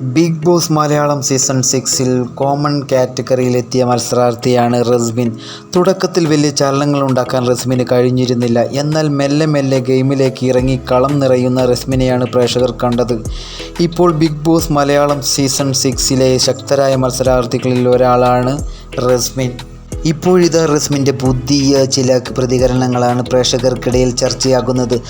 Big Boss Malayalam season സിക്സിൽ common കാറ്റഗറിയിലെത്തിയ മത്സരാർത്ഥിയാണ് റസ്മിൻ തുടക്കത്തിൽ വലിയ ചലനങ്ങൾ ഉണ്ടാക്കാൻ റസ്മിന് കഴിഞ്ഞിരുന്നില്ല. എന്നാൽ മെല്ലെ മെല്ലെ ഗെയിമിലേക്ക് ഇറങ്ങി കളം നിറയുന്ന റസ്മിനെയാണ് പ്രേക്ഷകർ കണ്ടത്. ഇപ്പോൾ ബിഗ് ബോസ് മലയാളം സീസൺ സിക്സിലെ ശക്തരായ മത്സരാർത്ഥികളിൽ ഒരാളാണ് റസ്മിൻ ഇപ്പോഴിതാ റസ്മിന്റെ പുതിയ ചില പ്രതികരണങ്ങളാണ് പ്രേക്ഷകർക്കിടയിൽ ചർച്ചയാകുന്നത്.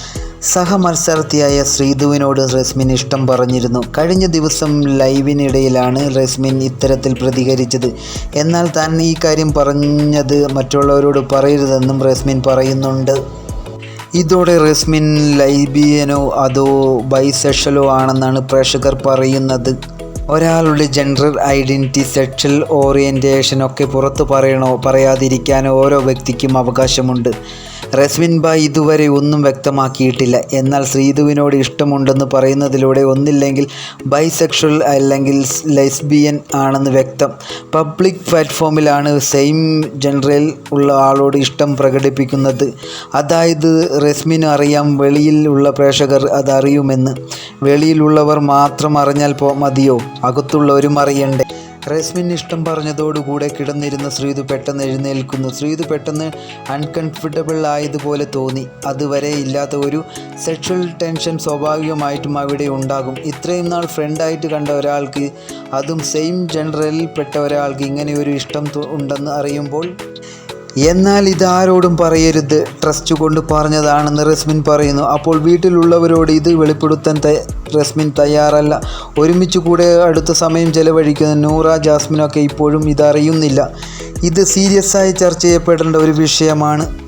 സഹമത്സരാർത്ഥിയായ ശ്രീധുവിനോട് റസ്മിൻ ഇഷ്ടം പറഞ്ഞിരുന്നു. കഴിഞ്ഞ ദിവസം ലൈവിനിടയിലാണ് റസ്മിൻ ഇത്തരത്തിൽ പ്രതികരിച്ചത്. എന്നാൽ താൻ ഈ കാര്യം പറഞ്ഞത് മറ്റുള്ളവരോട് പറയരുതെന്നും റസ്മിൻ പറയുന്നുണ്ട്. ഇതോടെ റസ്മിൻ ലൈബിയനോ അതോ ബൈസെഷലോ ആണെന്നാണ് പ്രേക്ഷകർ പറയുന്നത്. ഒരാളുടെ ജെൻഡർ ഐഡന്റിറ്റി സെക്ഷൽ ഓറിയന്റേഷൻ ഒക്കെ പുറത്തു പറയണോ പറയാതിരിക്കാനോ ഓരോ വ്യക്തിക്കും അവകാശമുണ്ട്. റസ്മിൻ ബായ് ഇതുവരെ ഒന്നും വ്യക്തമാക്കിയിട്ടില്ല. എന്നാൽ ശ്രീധുവിനോട് ഇഷ്ടമുണ്ടെന്ന് പറയുന്നതിലൂടെ ഒന്നില്ലെങ്കിൽ ബൈസെക്ഷൽ അല്ലെങ്കിൽ ലെസ്ബിയൻ ആണെന്ന് വ്യക്തം. പബ്ലിക് പ്ലാറ്റ്ഫോമിലാണ് സെയിം ജെൻഡറിൽ ഉള്ള ആളോട് ഇഷ്ടം പ്രകടിപ്പിക്കുന്നത്. അതായത് റസ്മിൻ അറിയാം വെളിയിൽ ഉള്ള പ്രേക്ഷകർ അതറിയുമെന്ന്. വെളിയിലുള്ളവർ മാത്രം അറിഞ്ഞാൽ പോ മതിയോ? അകത്തുള്ളവരും അറിയണ്ടേ. റേസ്മിൻ ഇഷ്ടം പറഞ്ഞതോടുകൂടെ കിടന്നിരുന്ന ശ്രീതു പെട്ടെന്ന് എഴുന്നേൽക്കുന്നു. ശ്രീതു പെട്ടെന്ന് അൺകംഫർട്ടബിൾ ആയതുപോലെ തോന്നി. അതുവരെ ഇല്ലാത്ത ഒരു സെക്ഷൽ ടെൻഷൻ സ്വാഭാവികമായിട്ടും അവിടെ ഉണ്ടാകും. ഇത്രയും നാൾ ഫ്രണ്ടായിട്ട് കണ്ട ഒരാൾക്ക് അതും സെയിം ജനറലിൽ പെട്ട ഒരാൾക്ക് ഇങ്ങനെ ഒരു ഇഷ്ടം ഉണ്ടെന്ന് അറിയുമ്പോൾ എന്നാൽ ഇതാരോടും പറയരുത്. ട്രസ്റ്റ് കൊണ്ട് പറഞ്ഞതാണെന്ന് റസ്മിൻ പറയുന്നു. അപ്പോൾ വീട്ടിലുള്ളവരോട് ഇത് വെളിപ്പെടുത്താൻ റസ്മിൻ തയ്യാറല്ല. ഒരുമിച്ച് കൂടെ അടുത്ത സമയം ചെലവഴിക്കുന്ന നൂറ ജാസ്മിനൊക്കെ ഇപ്പോഴും ഇതറിയുന്നില്ല. ഇത് സീരിയസ് ആയി ചർച്ച ചെയ്യപ്പെടേണ്ട ഒരു വിഷയമാണ്.